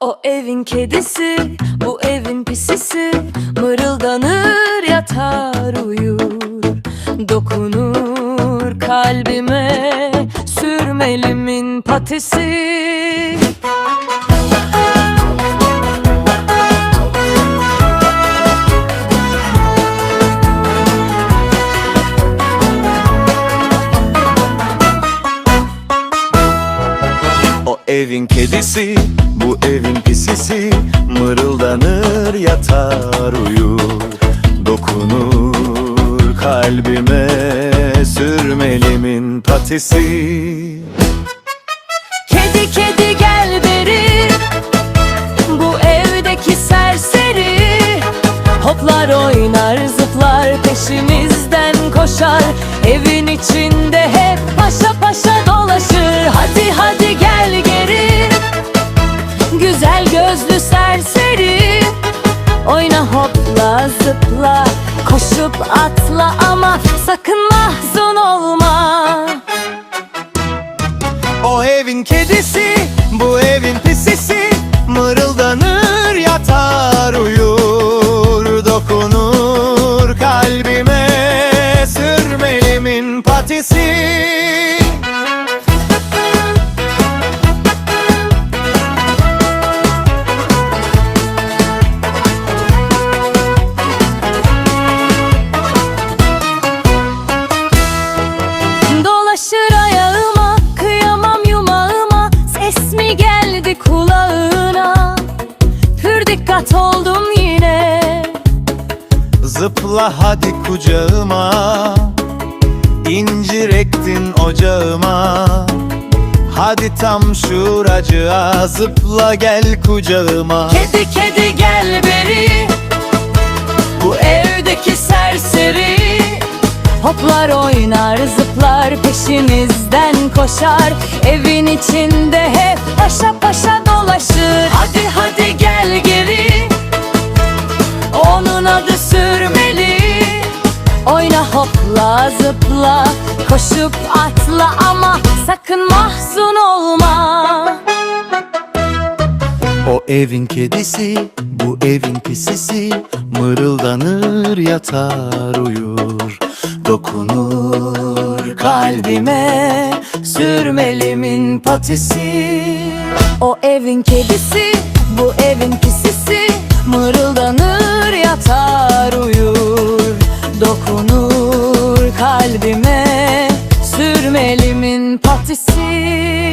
O evin kedisi, bu evin pisisi Mırıldanır yatar uyur. Dokunur kalbime Sürmelimin patisi. Evin kedisi, Yatar uyur Dokunur kalbime Sürmelimin patisi. Kedi kedi gel beri Bu evdeki serseri. Hoplar oynar zıplar peşimizden koşar Evin içinde hep paşa paşa zıpla Koşup atla ama sakın mahzun olma. O evin kedisi, bu evin pisisi Mırıldanır yatar uyur Dokunur kalbime. Sürmelimin patisi Zıpla hadi kucağıma. İncir ektin ocağıma. Hadi tam şuracığa Zıpla gel kucağıma. Kedi kedi gel beri. Bu evdeki serseri. Hoplar oynar zıplar peşimizden koşar. Evin içinde hep paşa paşa dolaşır. Hadi hadi gel zıpla Koşup atla ama sakın mahzun olma. O evin kedisi, bu evin pisisi Mırıldanır yatar uyur. Dokunur kalbime Sürmelimin patisi. O evin kedisi, bu evin pisisi Mırıldanır yatar Dokunur kalbime Sürmelimin patisi